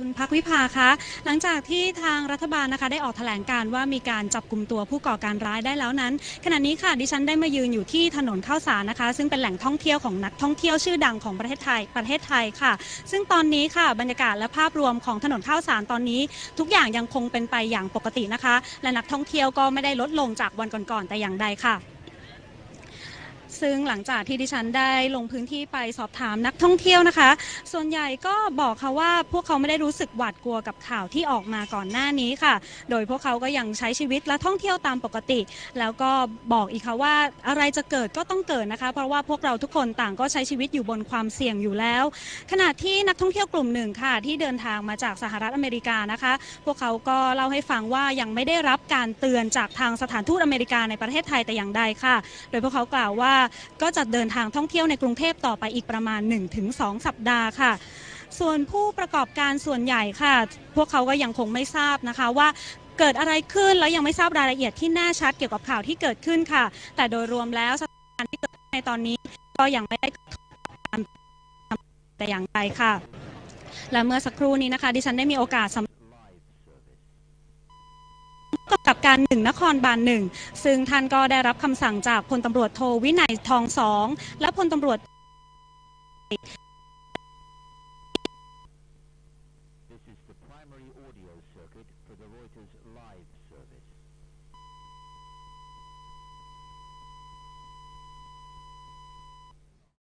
คุณพักวิภาคะ หลังจากที่ทางรัฐบาลนะคะ ได้ออกแถลงการว่ามีการจับกลุ่มตัวผู้ก่อการร้ายได้แล้วนั้น ขณะนี้ค่ะดิฉันได้มายืนอยู่ที่ถนนข้าวสารนะคะ ซึ่งเป็นแหล่งท่องเที่ยวของนักท่องเที่ยวชื่อดังของประเทศไทยประเทศไทยค่ะ ซึ่งตอนนี้ค่ะบรรยากาศและภาพรวมของถนนข้าวสารตอนนี้ ทุกอย่างยังคงเป็นไปอย่างปกตินะคะ และนักท่องเที่ยวก็ไม่ได้ลดลงจากวันก่อนๆแต่อย่างใดค่ะ ซึ่งหลังจากที่ดิฉันได้ลงพื้นที่ไปสอบถามนักท่องเที่ยวนะคะ ส่วนใหญ่ก็บอกค่ะว่าพวกเขาไม่ได้รู้สึกหวาดกลัวกับข่าวที่ออกมาก่อนหน้านี้ค่ะ โดยพวกเขาก็ยังใช้ชีวิตและท่องเที่ยวตามปกติ แล้วก็บอกอีกค่ะว่าอะไรจะเกิดก็ต้องเกิดนะคะ เพราะว่าพวกเราทุกคนต่างก็ใช้ชีวิตอยู่บนความเสี่ยงอยู่แล้ว ขณะที่นักท่องเที่ยวกลุ่มหนึ่งค่ะ ที่เดินทางมาจากสหรัฐอเมริกานะคะ พวกเขาก็เล่าให้ฟังว่ายังไม่ได้รับการเตือนจากทางสถานทูตอเมริกาในประเทศไทยแต่อย่างใดค่ะ โดยพวกเขากล่าวว่าก็จะเดินทางท่องเที่ยวในกรุงเทพต่อไปอีกประมาณ 1-2 สัปดาห์ค่ะส่วนผู้ประกอบการส่วนใหญ่ค่ะ พวกเขาก็ยังคงไม่ทราบนะคะว่าเกิดอะไรขึ้นแล้วยังไม่ทราบรายละเอียดที่แน่ชัดเกี่ยวกับข่าวที่เกิดขึ้นค่ะ แต่โดยรวมแล้วสถานการณ์ที่เกิดในตอนนี้ก็ยังไม่ได้ทบกับการแต่อย่างใดค่ะ และเมื่อสักครู่นี้นะคะ ดิฉันได้มีโอกาสสัม กับการหนึ่งนครบาลหนึ่งซึ่งท่านก็ได้รับคำสั่งจากพลตำรวจโทวินัยทองสองและพลตำรวจ